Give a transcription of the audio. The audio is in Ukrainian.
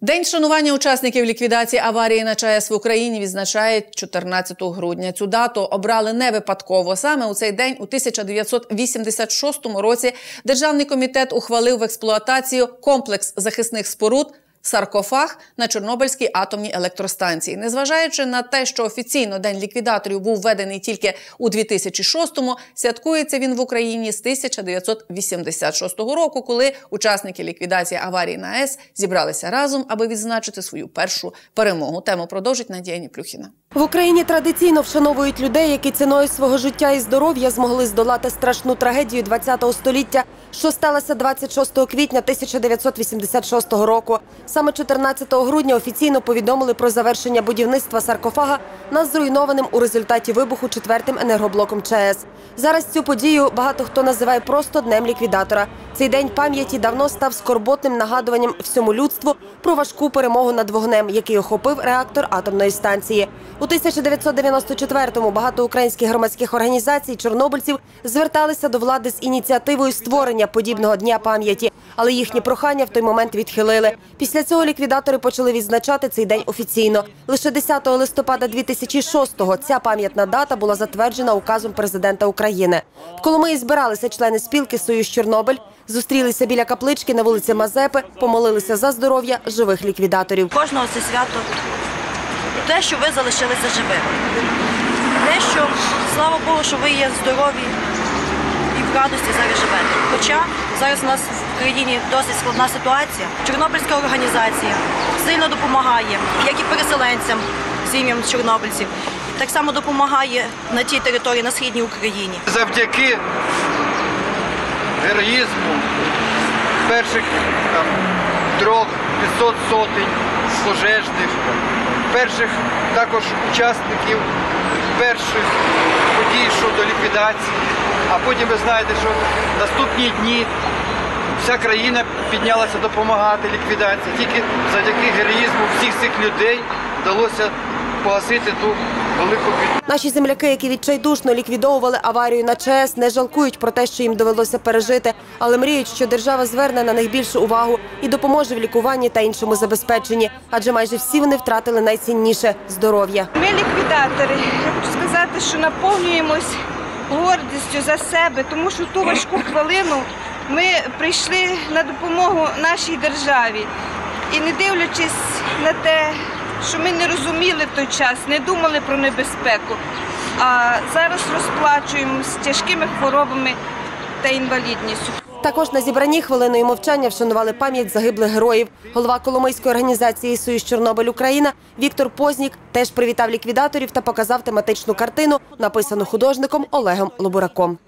День вшанування учасників ліквідації аварії на ЧАЕС в Україні відзначають 14 грудня. Цю дату обрали не випадково. Саме у цей день, у 1986 році, державний комітет ухвалив в експлуатацію комплекс захисних споруд. Саркофаг на Чорнобильській атомній електростанції, незважаючи на те, що офіційно день ліквідаторів був введений тільки у 2006-му, святкується він в Україні з 1986 року, коли учасники ліквідації аварії на АЕС зібралися разом, аби відзначити свою першу перемогу. Тему продовжить Надія Ніплюхіна. В Україні традиційно вшановують людей, які ціною свого життя і здоров'я змогли здолати страшну трагедію ХХ століття, що сталося 26 квітня 1986 року. Саме 14 грудня офіційно повідомили про завершення будівництва саркофага над зруйнованим у результаті вибуху четвертим енергоблоком ЧАЕС. Зараз цю подію багато хто називає просто днем ліквідатора. Цей день пам'яті давно став скорботним нагадуванням всьому людству про важку перемогу над вогнем, який охопив реактор атомної станції. У 1994-му багато українських громадських організацій чорнобильців зверталися до влади з ініціативою створення подібного дня пам'яті, але їхні прохання в той момент відхилили. Після цього ліквідатори почали відзначати цей день офіційно. Лише 10 листопада 2006-го ця пам'ятна дата була затверджена указом президента України. В Коломиї збиралися члени спілки Союз Чорнобиль, зустрілися біля каплички на вулиці Мазепи, помолилися за здоров'я живих ліквідаторів. Кожного це свято те, що ви залишилися живими. Те, що слава Богу, що ви є здорові і в радості зараз живете. Хоча зараз у нас в країні досить складна ситуація. Чорнобильська організація сильно допомагає, як і переселенцям, сім'ям чорнобильців. Так само допомагає на тій території на східній Україні. завдяки героїзму перших там, трьох 500 сотень пожежних, перших також учасників перших подій щодо ліквідації. А потім ви знаєте, що наступні дні вся країна піднялася допомагати ліквідації. Тільки завдяки героїзму всіх цих людей вдалося погасити ту велику. Наші земляки, які відчайдушно ліквідовували аварію на ЧАЕС, не жалкують про те, що їм довелося пережити, але мріють, що держава зверне на них більшу увагу і допоможе в лікуванні та іншому забезпеченні, адже майже всі вони втратили найцінніше здоров'я. Ми ліквідатори. Я хочу сказати, що наповнюємось гордістю за себе, тому що ту важку хвилину ми прийшли на допомогу нашій державі. І не дивлячись на те, що ми не розуміли в той час, не думали про небезпеку, а зараз розплачуємо з тяжкими хворобами та інвалідністю. Також на зібранні хвилиною мовчання вшанували пам'ять загиблих героїв. Голова Коломийської організації Союз Чорнобиль Україна Віктор Познік теж привітав ліквідаторів та показав тематичну картину, написану художником Олегом Лобураком.